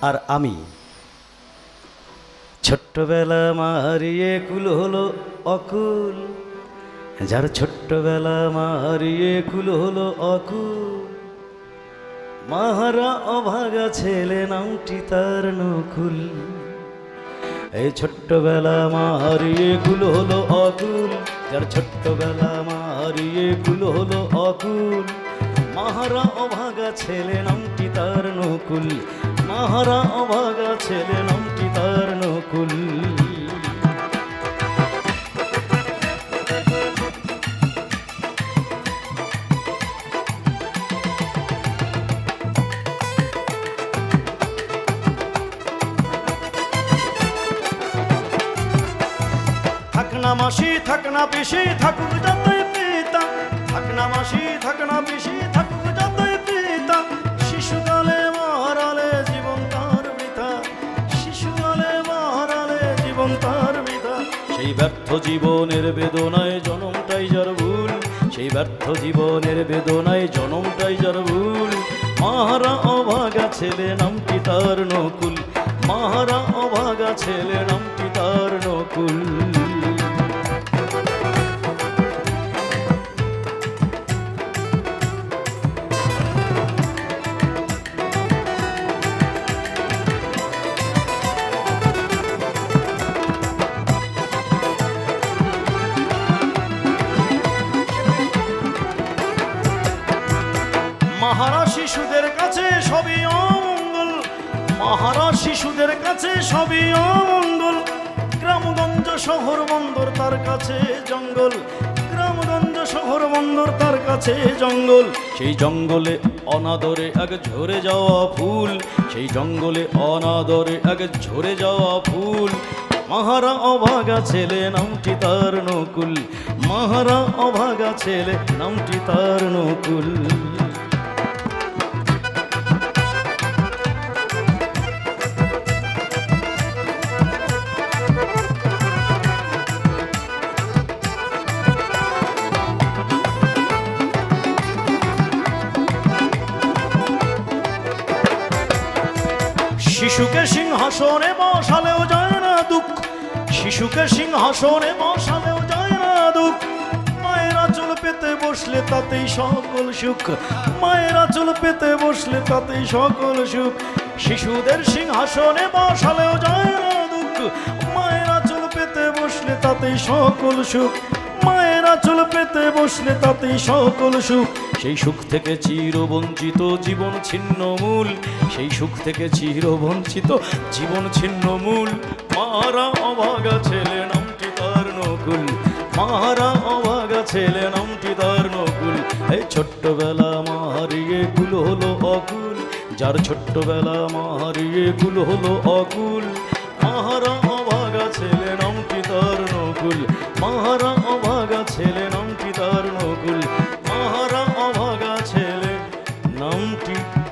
আর আমি। ছোট্টবেলা মারিয়ে কুল হলো অকুল। যার ছোট্টবেলা মারিয়ে কুল হলো অকুল। মাহারা অভাগা ছেলে নামটি তার নকুল। এই ছোট্টবেলা মারিয়ে কুল হলো অকুল। যার ছোট্টবেলা মারিয়ে কুল হলো অকুল। মাহারা অভাগা ছেলে নামটি তার নকুল। মাহারা অভাগা ছেলে নামটি তার নকুল। থাক না মাসি, থাক না পিসি, থাকুক যতই পিতা। থাক না মাসি, থাক না পিসি, থাকুক ব্যর্থ জীবনের বেদনায় জনমটাই যার ভুল, সেই ব্যর্থ জীবনের বেদনায় জনমটাই যার ভুল। মাহারা অভাগা ছেলে নাম পিতার নকুল। মাহারা অভাগা ছেলে, নামটি তার মহারা শিশুদের কাছে সবই অমঙ্গল। মহারা শিশুদের কাছে সবই অমঙ্গল। গ্রামগঞ্জ শহর বন্দর তার কাছে জঙ্গল। গ্রামগঞ্জ শহর বন্দর তার কাছে জঙ্গল। সেই জঙ্গলে অনাদরে এক ঝরে যাওয়া ফুল। সেই জঙ্গলে অনাদরে এক ঝরে যাওয়া ফুল। মহারা অভাগা ছেলে, নামটি তার নকুল। মহারা অভাগা ছেলে, নামটি তার নকুল। শিশুকে সিংহাসনে বসালেও যায় না দুঃখ। শিশুকে সিংহাসনে বসালেও যায় না দুঃখ। মায়েরা চুল পেতে বসলে তাতেই সকল সুখ। মায়েরা চুল পেতে বসলে তাতেই সকল সুখ। শিশুদের সিংহাসনে বসালেও যায় না দুঃখ। মায়েরা চুল পেতে বসলে তাতেই সকল সুখ। পেতে বসলে তাতেই সকল সুখ। সেই সুখ থেকে চির বঞ্চিত জীবন ছিন্ন মূল। সেই সুখ থেকে চির বঞ্চিত জীবন ছিন্ন মূল। মারা অভাগা ছেলে নামটি তার নকুল। মারা অভাগা ছেলে নামটি তার নকুল। এই ছোট্টবেলা মারিয়ে কুল হলো অকুল। যার ছোট্টবেলা মারিয়ে কুল হলো অকুল। মাহারা Monte